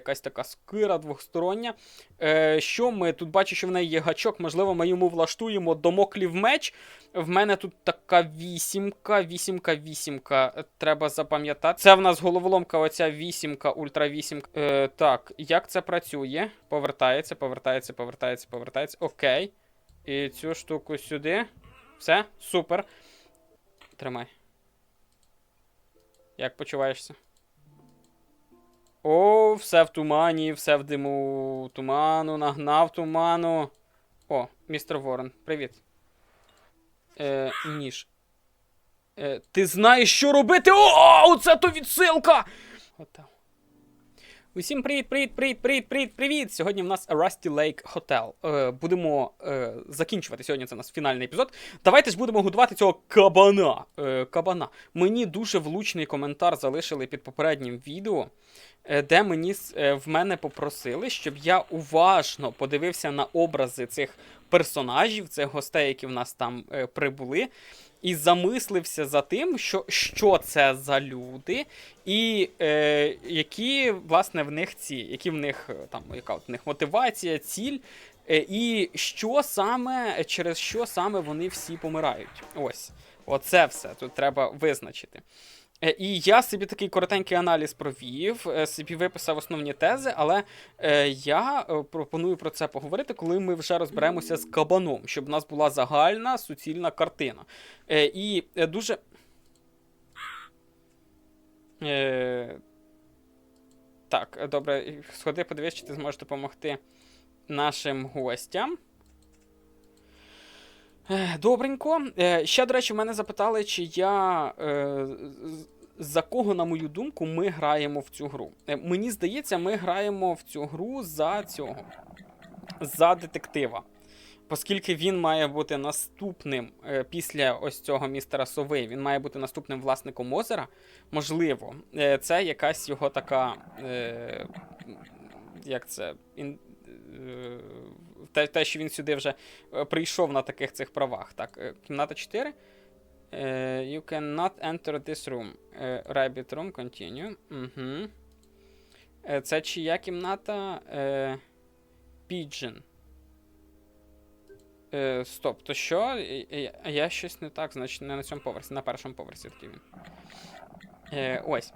Якась така скира двохстороння. Е, що ми тут бачу, що в неї є гачок, можливо, ми йому влаштуємо домоклів меч. В мене тут така вісімка, вісімка, вісімка. Треба запам'ятати. Це в нас головоломка, оця вісімка, ультра вісімка. Е, так, як це працює? Повертається, повертається, повертається, повертається. Окей. І цю штуку сюди. Все, супер. Тримай. Як почуваєшся? О, все в тумані, все в диму. Туману, нагнав туману. О, містер Ворон, привіт. Е, ніж. Е, ти знаєш, що робити? О, оце то відсилка! Готел. Усім привіт, привіт, привіт, привіт, привіт, привіт! Сьогодні в нас Rusty Lake Hotel. Е, будемо е, закінчувати сьогодні. Це у нас фінальний епізод. Давайте ж будемо годувати цього кабана. Е, кабана. Мені дуже влучний коментар залишили під попереднім відео, де мені е, в мене попросили, щоб я уважно подивився на образи цих персонажів, цих гостей, які в нас там е, прибули. І замислився за тим, що, що це за люди, і е, які, власне, в них ці, які в них е, там, яка от в них мотивація, ціль, е, і що саме, через що саме вони всі помирають. Ось. Оце все тут треба визначити. Е, І я собі такий коротенький аналіз провів, е, собі виписав основні тези, але е, я пропоную про це поговорити, коли ми вже розберемося з кабаном, щоб у нас була загальна суцільна картина. І дуже. Так, добре, сходи, подивись, чи ти зможеш допомогти нашим гостям. Добренько. Е, Ще, до речі, мене запитали, чи я. е, За кого, на мою думку, ми граємо в цю гру. Е, Мені здається, ми граємо в цю гру за цього. За детектива. Оскільки він має бути наступним після ось цього містера Сови, він має бути наступним власником озера. Можливо, це якась його така. Як це? Те, те, що він сюди вже е, прийшов на таких цих правах. Так, е, кімната 4. Е, you cannot enter this room. Rabbit room, continue. Угу. Це чия кімната? Pigeon. Е, стоп, то що? Е, Я щось не так, значить, не на цьому поверсі, на першому поверсі такий він. Е, ось.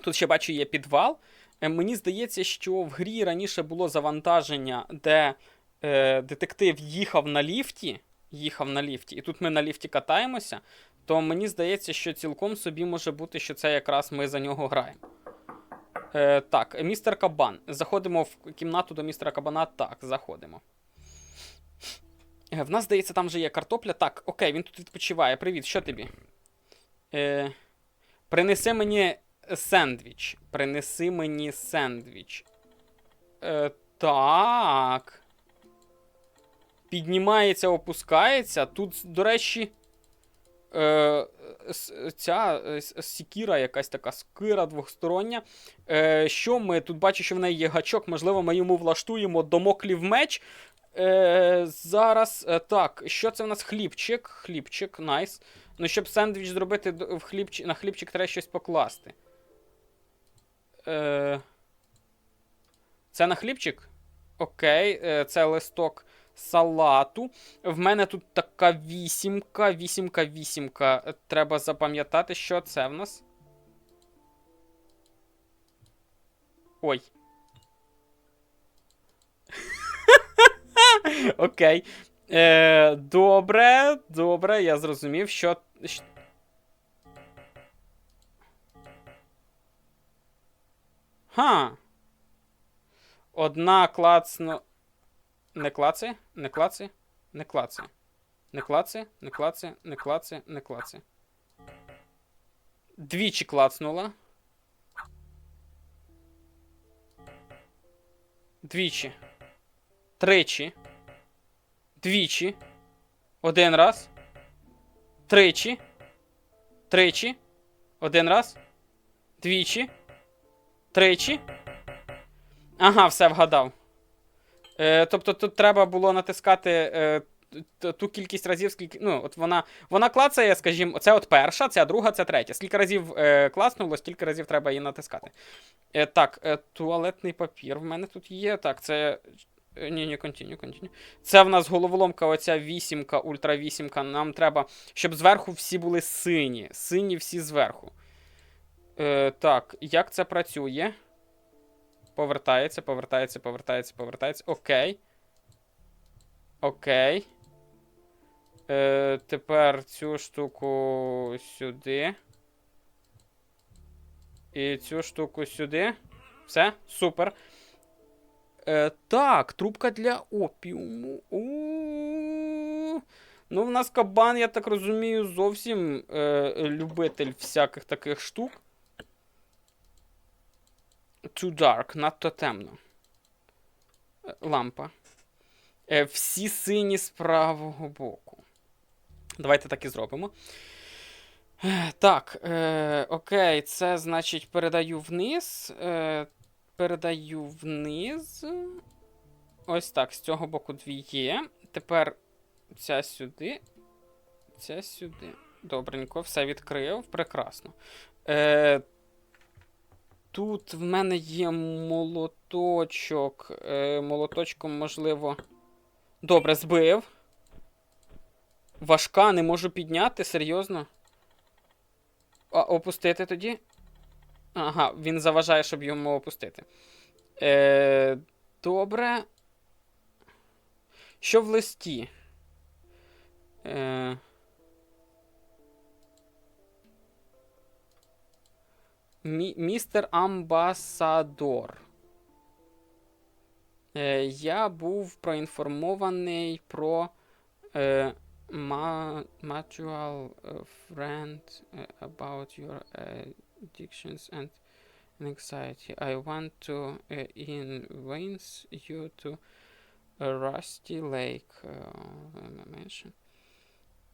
Тут ще бачу є підвал. Е, мені здається, що в грі раніше було завантаження, де е, детектив їхав на ліфті. Їхав на ліфті, і тут ми на ліфті катаємося, то мені здається, що цілком собі може бути, що це якраз ми за нього граємо. Е, так, містер Кабан. Заходимо в кімнату до містера Кабана. Так, заходимо. Е, В нас, здається, там вже є картопля. Так, окей, він тут відпочиває. Привіт, що тобі? Е, принеси мені сендвіч. Принеси мені сендвіч. Е, так. Піднімається, опускається. Тут, до речі. Е, ця е, сікіра, якась така скира двохстороння. Е, що ми тут бачу, що в неї є гачок, можливо, ми йому влаштуємо домоклів меч. Е, зараз е, так, що це в нас хлібчик? Хлібчик, найс. Ну, щоб сендвіч зробити в хлібчик, на хлібчик треба щось покласти. Е, це на хлібчик? Окей, е, це листок салату. В мене тут така вісімка, вісімка, вісімка. Е, Треба запам'ятати, що це в нас. Ой. Окей. Е, добре, добре, я зрозумів, що. Ха. Одна клацно. Не клацає? Не клацає? Не клацає. Не клацає, не клацає, не клацає, не клацає. Двічі клацнула. Двічі. Тричі. Двічі. Один раз. Тричі. Тричі. Один раз. Двічі. Тричі. Ага, все вгадав. Е, тобто тут треба було натискати е, ту кількість разів, скільки. Ну, от вона, вона клацає, скажімо, це от перша, це друга, це третя. Скільки разів е, клацнуло, стільки разів треба її натискати. Е, так, е, туалетний папір в мене тут є. Так, це. е, Ні, ні, континю, континю. Це в нас головоломка, оця вісімка, ультра вісімка. Нам треба, щоб зверху всі були сині. Сині всі зверху. Е, так, як це працює? Повертається, повертається, повертається, повертається. Окей. Окей. Е, тепер цю штуку сюди. І цю штуку сюди. Все, супер. Е, так, трубка для опіуму. У-у-у. Ну, в нас кабан, я так розумію, зовсім е, любитель всяких таких штук. Too dark, надто темно. Е, Лампа. Е, всі сині з правого боку. Давайте так і зробимо. Е, Так, е, окей, це значить передаю вниз. Е, передаю вниз. Ось так, з цього боку дві є. Тепер ця сюди. Ця сюди. Добренько, все відкрив. Прекрасно. Е, тут в мене є молоточок. Е, молоточком, можливо. Добре, збив. Важка, не можу підняти, серйозно. А, опустити тоді? Ага, він заважає, щоб йому опустити. Е, добре. Що в листі? Е, мі, містер Амбасадор. Е, я був проінформований про е, ma- mutual е, friend е, about your е, addictions and anxiety. I want to е, convince you to Rusty Lake uh, mention.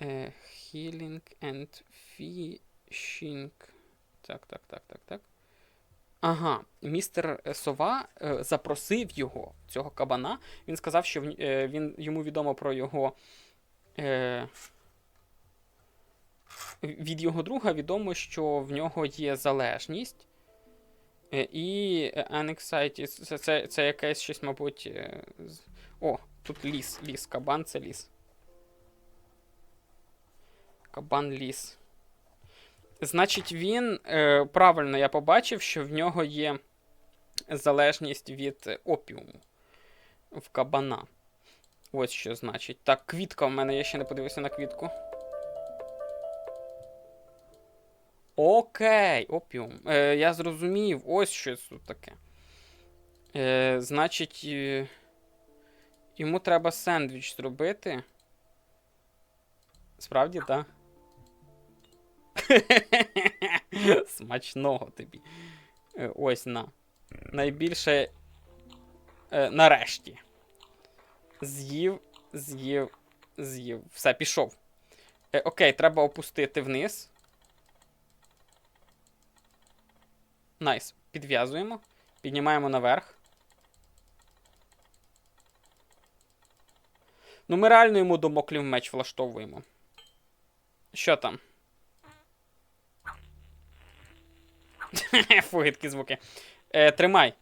Е, healing and fishing. Так, так, так, так, так. Ага, містер е, Сова е, запросив його, цього кабана. Він сказав, що е, він, йому відомо про його. Е, від його друга відомо, що в нього є залежність. І anxiety, це, це, це якесь щось, мабуть. О, тут ліс, ліс, кабан це ліс. Кабан ліс. Значить, він е, правильно я побачив, що в нього є залежність від опіуму в кабана. Ось що значить. Так, квітка в мене, я ще не подивився на квітку. Окей, опіум. Е, я зрозумів, ось що тут таке. Е, значить, е, йому треба сендвіч зробити. Справді, так? Смачного тобі. Е, Ось на. Найбільше. Е, нарешті. З'їв, з'їв, з'їв. Все, пішов. Е, окей, треба опустити вниз. Найс. Підв'язуємо. Піднімаємо наверх. Ну, ми реально йому домоклів меч влаштовуємо. Що там? Фу, гидкі звуки. Е, тримай.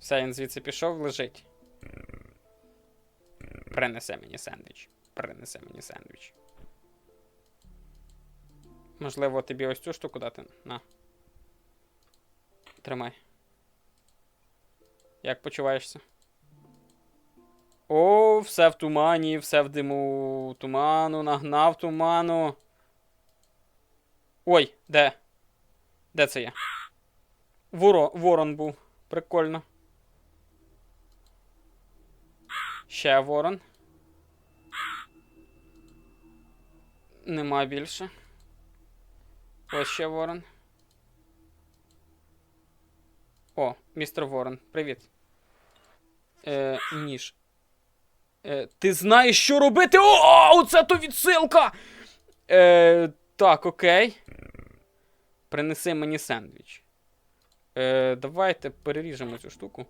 Все, він звідси пішов, лежить. Принесе мені сендвіч. Принесе мені сендвіч. Можливо, тобі ось цю штуку дати? На. Тримай. Як почуваєшся? О, все в тумані, все в диму туману, нагнав туману. Ой, де? Де це є? Воро, ворон був. Прикольно. Ще ворон. Нема більше. Ось ще ворон. О, містер Ворон, привіт. Е, ніж. Е, ти знаєш, що робити? О, оце то відсилка! Е, так, окей. Принеси мені сендвіч. Е, Давайте переріжемо цю штуку.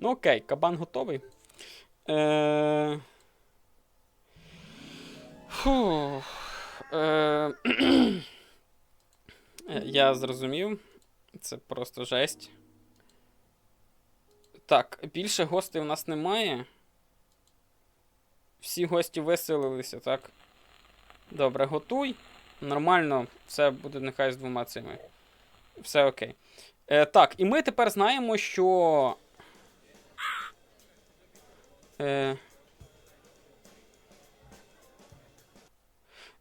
Ну, окей, кабан готовий. Е... Фу. Е, е... Я зрозумів. Це просто жесть. Так, більше гостей у нас немає. Всі гості виселилися, так? Добре, готуй. Нормально, все буде нехай з двома цими. Все окей. Е, так, і ми тепер знаємо, що. Е,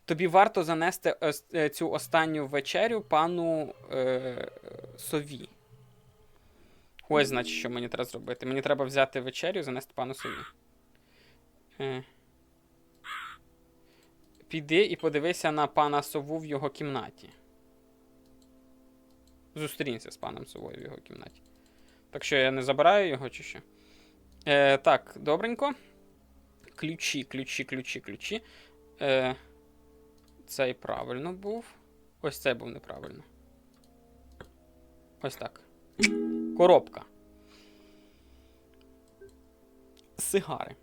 тобі варто занести е, цю останню вечерю пану е, Сові. Ось, значить, що мені треба зробити. Мені треба взяти вечерю і занести пану Сові. Е. Піди і подивися на пана Сову в його кімнаті. Зустрінься з паном Совою в його кімнаті. Так що я не забираю його чи що? Е, так, добренько. Ключі, ключі, ключі, ключі. Е, цей правильно був. Ось цей був неправильно. Ось так. Коробка. Сигари.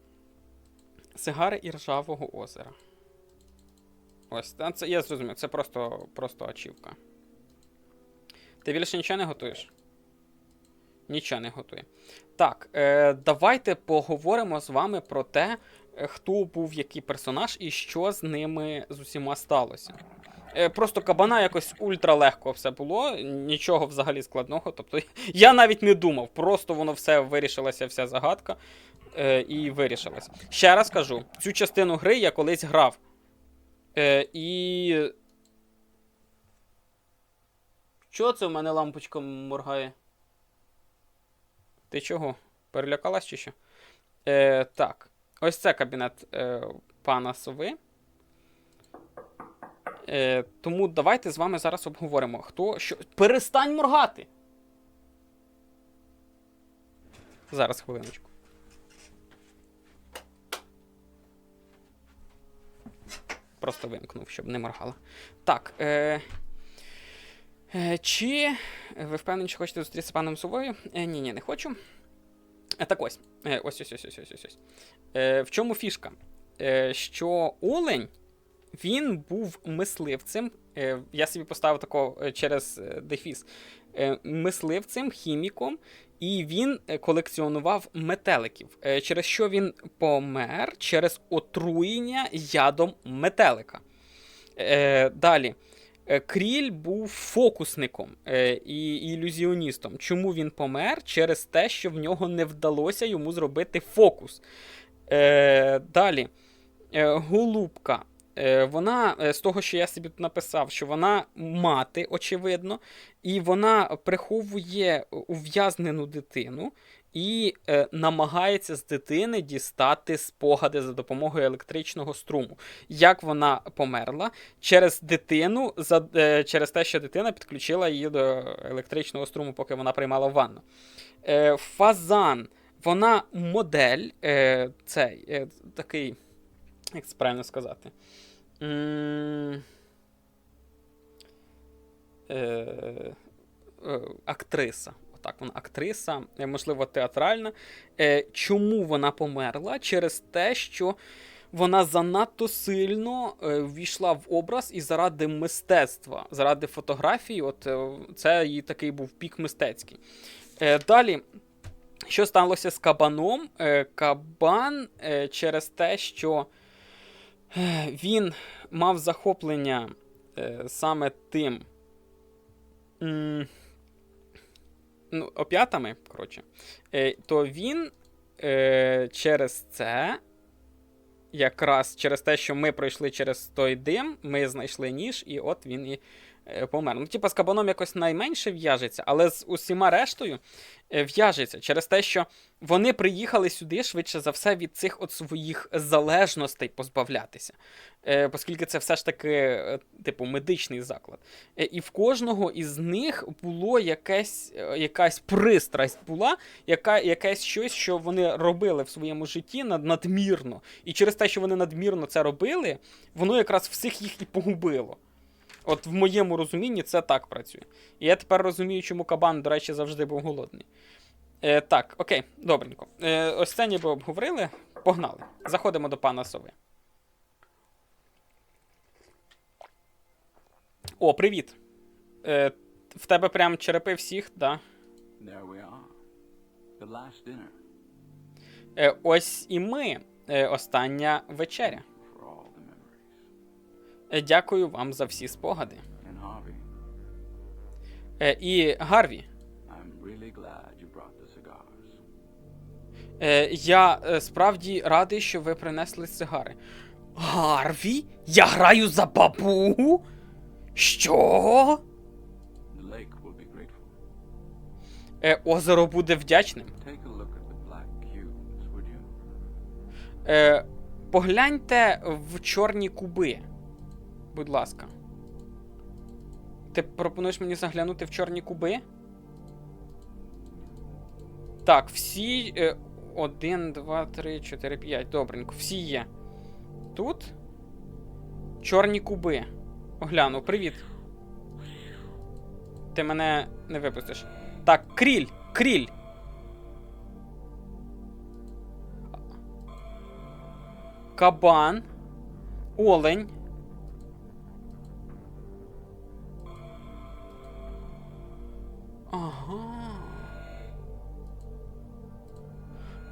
Сигари іржавого озера. Ось, це я зрозумів, це просто, просто ачівка. Ти більше нічого не готуєш? Нічого не готує. Так, е, давайте поговоримо з вами про те, хто був який персонаж і що з ними з усіма сталося. Е, просто кабана якось ультралегко все було, нічого взагалі складного. Тобто я навіть не думав, просто воно все вирішилася, вся загадка е, і вирішилася. Ще раз кажу: цю частину гри я колись грав. Е, і. Що це в мене лампочка моргає? Ти чого? Перелякалась чи що? Е, так. Ось це кабінет е, пана Сови. Е, тому давайте з вами зараз обговоримо, хто що. Перестань моргати! Зараз хвилиночку. Просто вимкнув, щоб не моргала. Так. Е, е, чи ви впевнені, що хочете зустрітися з паном Совою? Е, ні, ні, не хочу. Е, так ось. Ось ось ось ось ось ось. ось. В чому фішка? Що Олень він був мисливцем. Я собі поставив такого через дефіс. Мисливцем, хіміком, і він е, колекціонував метеликів. Е, через що він помер через отруєння ядом метелика. Е, далі. Кріль був фокусником і ілюзіоністом. Чому він помер? Через те, що в нього не вдалося йому зробити фокус. Далі. Голубка. Е, вона, е, з того, що я собі тут написав, що вона мати, очевидно, і вона приховує ув'язнену дитину і е, намагається з дитини дістати спогади за допомогою електричного струму. Як вона померла? Через дитину, за, через те, що дитина підключила її до електричного струму, поки вона приймала ванну. Фазан. Вона модель, цей, такий, як це правильно сказати? Е, е, актриса. Отак, вона актриса, е, можливо, театральна. Чому вона померла? Через те, що вона занадто сильно ввійшла в образ і заради мистецтва, заради фотографії, от це її такий був пік мистецький. Далі. Що сталося з кабаном? Кабан через те, що він мав захоплення е, саме тим. Ну, оп'ятами, коротше, е, то він е, через це, якраз через те, що ми пройшли через той дим, ми знайшли ніж, і от він і помер. Ну, типа, з кабаном якось найменше в'яжеться, але з усіма рештою е, в'яжеться через те, що вони приїхали сюди швидше за все від цих от своїх залежностей позбавлятися. Е, оскільки це все ж таки, е, типу, медичний заклад. Е, і в кожного із них було якесь, е, якась пристрасть була, яка, якесь щось, що вони робили в своєму житті над, надмірно. І через те, що вони надмірно це робили, воно якраз всіх їх і погубило. От в моєму розумінні це так працює. І я тепер розумію, чому кабан, до речі, завжди був голодний. Е, так, окей, добренько. Е, ось це ніби обговорили. Погнали. Заходимо до пана Сови. О, привіт. Е, в тебе прям черепи всіх, да? There we are. The last dinner Е, ось і ми. Е, остання вечеря. Дякую вам за всі спогади. Е, і Гарві. Е, я е, справді радий, що ви принесли сигари. Гарві? Я граю за бабу? Що? Е, озеро буде вдячним. Е, погляньте в чорні куби. Будь ласка. Ти пропонуєш мені заглянути в чорні куби? Так, всі. Е, один, два, три, чотири, п'ять. Добренько. Всі є. Тут. Чорні куби. Огляну, привіт. Ти мене не випустиш. Так, кріль! Кріль! Кабан. Олень.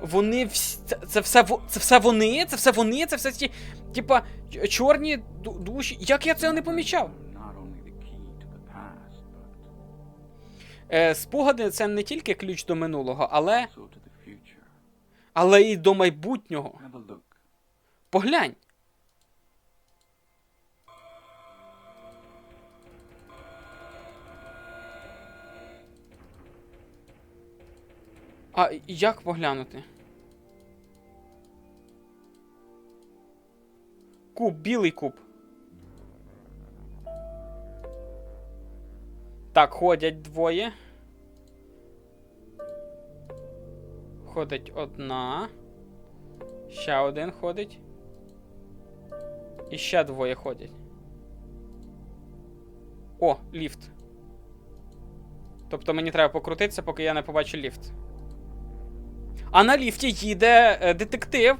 Вони всі. Це, це все це все вони? Це все вони? Це все ті. Типа, чорні душі. Як я цього не помічав? Е, спогади це не тільки ключ до минулого, але, але і до майбутнього. Поглянь. А як поглянути? Куб, білий куб. Так, ходять двоє. Ходить одна. Ще один ходить. І ще двоє ходять. О, ліфт. Тобто мені треба покрутитися, поки я не побачу ліфт. А на ліфті їде е, детектив.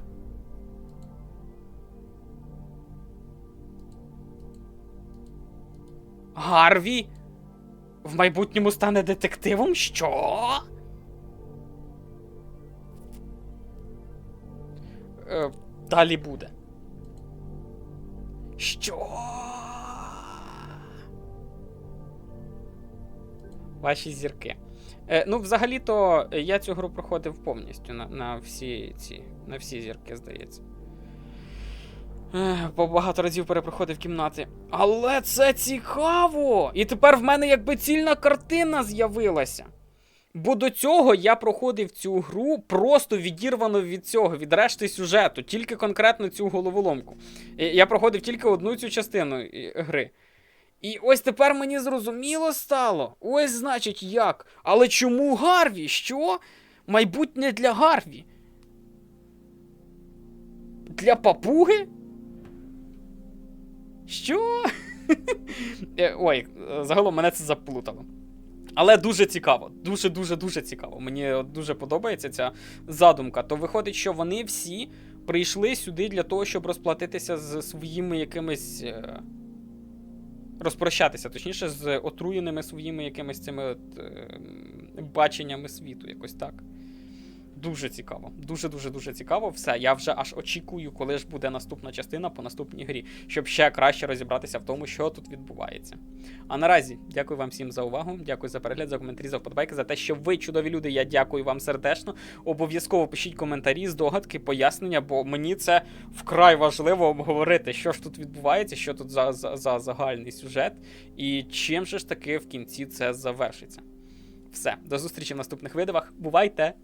Гарві. В майбутньому стане детективом? Що? Е, далі буде. Що? Ваші зірки. Е, ну, взагалі-то е, я цю гру проходив повністю на, на всі ці. На всі зірки, здається. Ех, Бо багато разів перепроходив кімнати. Але це цікаво! І тепер в мене якби цільна картина з'явилася. Бо до цього я проходив цю гру просто відірвано від цього, від решти сюжету, тільки конкретно цю головоломку. Е, Я проходив тільки одну цю частину е, гри. І ось тепер мені зрозуміло стало. Ось значить як. Але чому Гарві? Що? Майбутнє для Гарві? Для папуги? Що? Е, Ой, е, загалом мене це заплутало. Але дуже цікаво. Дуже, дуже, цікаво. Мені дуже подобається ця задумка. То виходить, що вони всі прийшли сюди для того, щоб розплатитися з своїми якимись. Розпрощатися, точніше, з отруєними своїми якимись цими от, е, баченнями світу, якось так. Дуже цікаво. Дуже дуже цікаво. Все. Я вже аж очікую, коли ж буде наступна частина по наступній грі, щоб ще краще розібратися в тому, що тут відбувається. А наразі дякую вам всім за увагу. Дякую за перегляд, за коментарі, за вподобайки, за те, що ви чудові люди. Я дякую вам сердечно. Обов'язково пишіть коментарі, здогадки, пояснення, бо мені це вкрай важливо обговорити, що ж тут відбувається, що тут за, за, за загальний сюжет, і чим же ж таки в кінці це завершиться. Все, до зустрічі в наступних видивах. Бувайте!